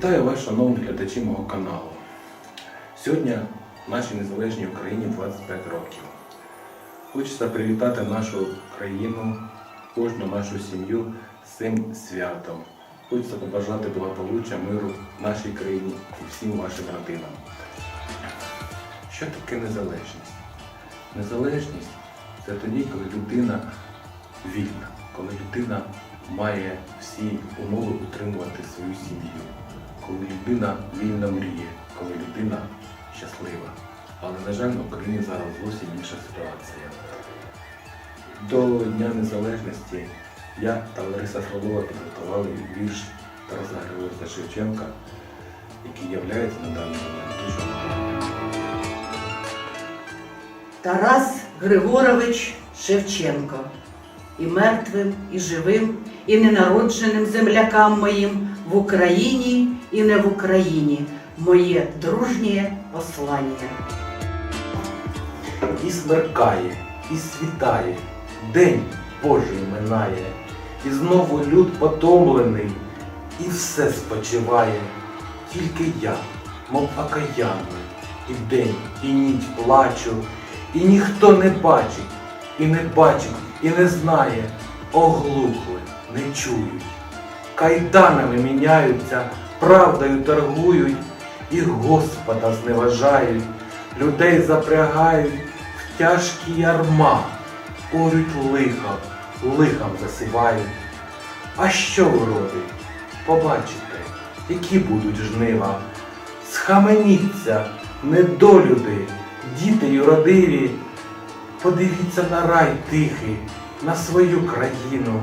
Вітаю вас, шановні глядачі мого каналу. Сьогодні в нашій незалежній Україні 25 років. Хочеться привітати нашу країну, кожну нашу сім'ю з цим святом. Хочеться побажати благополуччя, миру нашій країні і всім вашим родинам. Що таке незалежність? Незалежність це тоді, коли людина вільна, коли людина має всі умови утримувати свою сім'ю, коли людина вільно мріє, коли людина щаслива. Але, на жаль, в Україні зараз зовсім інша ситуація. До Дня Незалежності я та Лариса Фролова підготували вірш Тараса Григорія Шевченка, який є на даний момент дуже. Тарас Григорович Шевченко. І мертвим, і живим, і ненародженим землякам моїм в Україні і не в Україні. Моє дружнє послання. І смеркає, і світає, день Божий минає, і знову люд потомлений, і все спочиває. Тільки я, мов окаянний, і вдень, і ніч плачу, і ніхто не бачить, і не бачить, і не знає, оглухли, не чують. Кайданами міняються, правдою торгують, і Господа зневажають, людей запрягають в тяжкі ярма, орють лихо, лихом засівають. А що вродить? Побачите, які будуть жнива. Схаменіться, недолюди, діти юродиві, подивіться на рай тихий, на свою країну,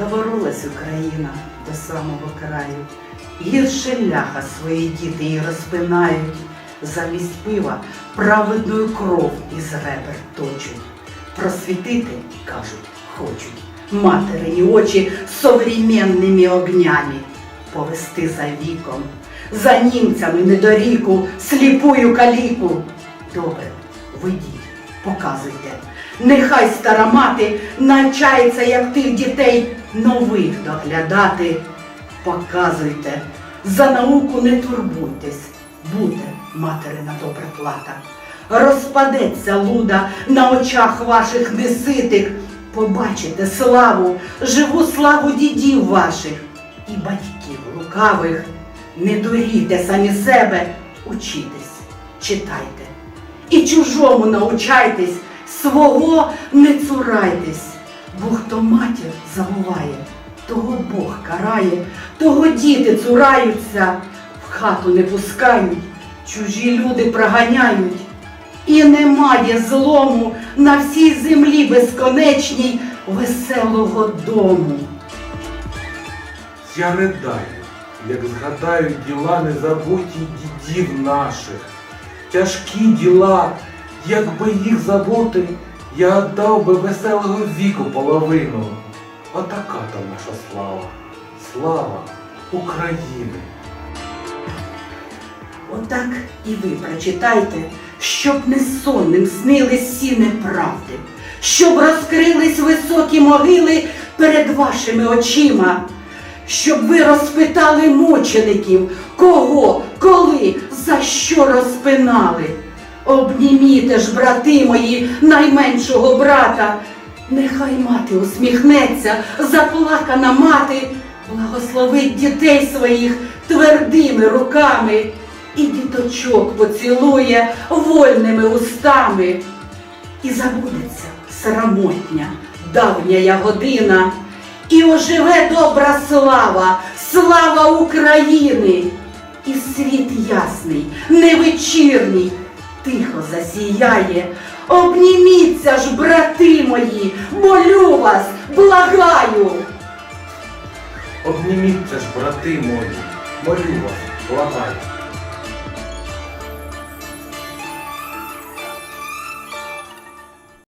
Доборолась Україна до самого краю. Гірше ляха свої діти її розпинають. Замість пива праведною кров із ребер точуть. Просвітити, кажуть, хочуть. Материні очі современними огнями. Повести за віком, за німцями недоріку, сліпую каліку. Добре, вийдіть, показуйте. Нехай стара мати навчається, як тих дітей нових доглядати. Показуйте, за науку не турбуйтесь, буде материна добра плата. Розпадеться луда на очах ваших неситих, побачите славу, живу славу дідів ваших і батьків лукавих. Не дурійте самі себе, учітесь, читайте. І чужому научайтесь, свого не цурайтесь, бо хто матір забуває, того Бог карає, того діти цураються, в хату не пускають, чужі люди проганяють. І немає злому на всій землі безконечній веселого дому. Я ридаю, як згадаю діла незабуті дідів наших. Тяжкі діла, якби їх забути, я дав би веселого віку половину. Отака то наша слава, слава України. Отак і ви прочитайте, щоб не сонним снились всі неправди, щоб розкрились високі могили перед вашими очима, щоб ви розпитали мучеників, кого, коли, за що розпинали. Обніміте ж, брати мої, найменшого брата. Нехай мати усміхнеться, заплакана мати, благословить дітей своїх твердими руками і діточок поцілує вольними устами. І забудеться срамотня, давня година, і оживе добра слава, слава України, і світ ясний, невечірній, тихо засіяє. Обніміться ж, брати мої, молю вас, благаю. Обніміться ж, брати мої, молю вас, благаю.